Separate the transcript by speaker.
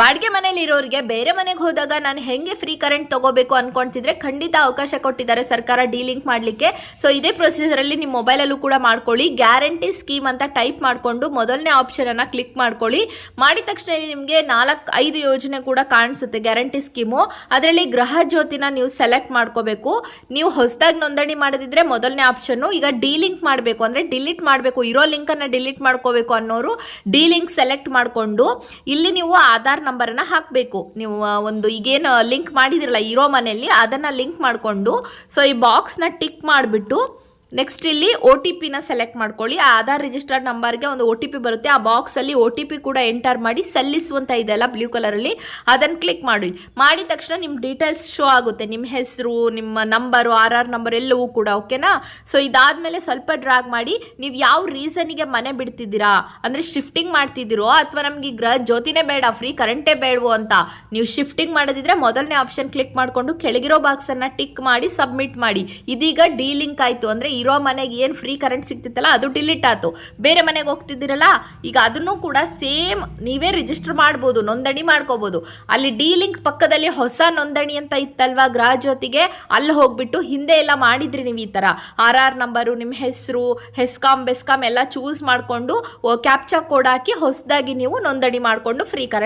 Speaker 1: ಬಾಡಿಗೆ ಮನೇಲಿ ಇರೋರಿಗೆ ಬೇರೆ ಮನೆಗೆ ಹೋದಾಗ ನಾನು ಹೆಂಗೆ ಫ್ರೀ ಕರೆಂಟ್ ತಗೋಬೇಕು ಅನ್ಕೊಂತಿದ್ರೆ ಖಂಡಿತ ಅವಕಾಶ ಕೊಟ್ಟಿದ್ದಾರೆ. ಸರ್ಕಾರ ಡೀಲಿಂಕ್ ಮಾಡಲಿಕ್ಕೆ. ಸೊ ಇದೇ ಪ್ರೊಸೀಜರಲ್ಲಿ ನಿಮ್ಮ ಮೊಬೈಲಲ್ಲೂ ಕೂಡ ಮಾಡ್ಕೊಳ್ಳಿ. ಗ್ಯಾರಂಟಿ ಸ್ಕೀಮ್ ಅಂತ ಟೈಪ್ ಮಾಡಿಕೊಂಡು ಮೊದಲನೇ ಆಪ್ಷನನ್ನು ಕ್ಲಿಕ್ ಮಾಡ್ಕೊಳ್ಳಿ. ಮಾಡಿದ ತಕ್ಷಣ ನಿಮಗೆ ನಾಲ್ಕು ಐದು ಯೋಜನೆ ಕೂಡ ಕಾಣಿಸುತ್ತೆ ಗ್ಯಾರಂಟಿ ಸ್ಕೀಮು ಅದರಲ್ಲಿ ಗೃಹ ಜ್ಯೋತಿನ ನೀವು ಸೆಲೆಕ್ಟ್ ಮಾಡ್ಕೋಬೇಕು. ನೀವು ಹೊಸದಾಗಿ ನೋಂದಣಿ ಮಾಡದಿದ್ರೆ ಮೊದಲನೇ ಆಪ್ಷನ್ನು ಈಗ ಡೀಲಿಂಕ್ ಮಾಡಬೇಕು ಅಂದರೆ ಡಿಲೀಟ್ ಮಾಡಬೇಕು. ಇರೋ ಲಿಂಕನ್ನು ಡಿಲೀಟ್ ಮಾಡ್ಕೋಬೇಕು ಅನ್ನೋರು ಡಿಲಿಂಕ್ ಸೆಲೆಕ್ಟ್ ಮಾಡಿಕೊಂಡು. ಇಲ್ಲಿ ನೀವು ಆಧಾರ್ ನಂಬರನ್ನು ಹಾಕಬೇಕು. ನೀವು ಒಂದು ಈಗೇನು ಲಿಂಕ್ ಮಾಡಿದಿರಲ್ಲ ಇರೋ ಮನೆಯಲ್ಲಿ, ಅದನ್ನು ಲಿಂಕ್ ಮಾಡಿಕೊಂಡು, ಸೊ ಈ ಬಾಕ್ಸ್ನ ಟಿಕ್ ಮಾಡಿಬಿಟ್ಟು ನೆಕ್ಸ್ಟ್ ಇಲ್ಲಿ ಒ ಟಿ ಪಿನ ಸೆಲೆಕ್ಟ್ ಮಾಡ್ಕೊಳ್ಳಿ. ಆ ಆಧಾರ್ ರಿಜಿಸ್ಟರ್ಡ್ ನಂಬರ್ಗೆ ಒಂದು ಒ ಟಿ ಪಿ ಬರುತ್ತೆ. ಆ ಬಾಕ್ಸಲ್ಲಿ ಒ ಟಿ ಪಿ ಕೂಡ ಎಂಟರ್ ಮಾಡಿ ಸಲ್ಲಿಸುವಂತ ಇದೆಲ್ಲ ಬ್ಲೂ ಕಲರಲ್ಲಿ ಅದನ್ನು ಕ್ಲಿಕ್ ಮಾಡಿ. ಮಾಡಿದ ತಕ್ಷಣ ನಿಮ್ಮ ಡೀಟೇಲ್ಸ್ ಶೋ ಆಗುತ್ತೆ. ನಿಮ್ಮ ಹೆಸರು, ನಿಮ್ಮ ನಂಬರು ಆರ್ ಆರ್ ನಂಬರ್ ಎಲ್ಲವೂ ಕೂಡ ಓಕೆನಾ ಸೊ ಇದಾದಮೇಲೆ ಸ್ವಲ್ಪ ಡ್ರಾಗ್ ಮಾಡಿ, ನೀವು ಯಾವ ರೀಸನಿಗೆ ಮನೆ ಬಿಡ್ತಿದ್ದೀರಾ? ಅಂದರೆ ಶಿಫ್ಟಿಂಗ್ ಮಾಡ್ತಿದ್ದೀರೋ? ಅಥವಾ ನಮಗೆ ಗ್ರಹ ಜ್ಯೋತಿನೇ ಬೇಡ ಫ್ರೀ ಕರೆಂಟೇ ಬೇಡವೋ ಅಂತ. ನೀವು ಶಿಫ್ಟಿಂಗ್ ಮಾಡೋದಿದ್ರೆ ಮೊದಲನೇ ಆಪ್ಷನ್ ಕ್ಲಿಕ್ ಮಾಡಿಕೊಂಡು ಕೆಳಗಿರೋ ಬಾಕ್ಸನ್ನು ಟಿಕ್ ಮಾಡಿ ಸಬ್ಮಿಟ್ ಮಾಡಿ. ಇದೀಗ ಡೀಲಿಂಕ್ ಆಯಿತು. ಅಂದರೆ ಇರೋ ಮನೆಗೆ ಏನು ಫ್ರೀ ಕರೆಂಟ್ ಸಿಗ್ತಿತ್ತಲ್ಲ, ಅದು ಡಿಲೀಟ್ ಆಯಿತು. ಬೇರೆ ಮನೆಗೆ ಹೋಗ್ತಿದ್ದೀರಲ್ಲ, ಈಗ ಅದನ್ನು ಕೂಡ ಸೇಮ್ ನೀವೇ ರಿಜಿಸ್ಟರ್ ಮಾಡ್ಬೋದು, ನೋಂದಣಿ ಮಾಡ್ಕೋಬೋದು. ಅಲ್ಲಿ ಡಿಲಿಂಕ್ ಪಕ್ಕದಲ್ಲಿ ಹೊಸ ನೋಂದಣಿ ಅಂತ ಇತ್ತಲ್ವಾ ಗೃಹ ಜ್ಯೋತಿಗೆ ಅಲ್ಲಿ ಹೋಗ್ಬಿಟ್ಟು ಹಿಂದೆ ಎಲ್ಲ ಮಾಡಿದ್ರಿ ನೀವು ಈ ಥರ ಆರ್ ಆರ್ ನಂಬರು ನಿಮ್ಮ ಹೆಸರು ಹೆಸ್ಕಾಮ್ ಬೆಸ್ಕಾಮ್ ಎಲ್ಲ ಚೂಸ್ ಮಾಡಿಕೊಂಡು ಕ್ಯಾಪ್ಚಾ ಕೋಡ್ ಹಾಕಿ ಹೊಸದಾಗಿ ನೀವು ನೋಂದಣಿ ಮಾಡಿಕೊಂಡು ಫ್ರೀ ಕರೆಂಟ್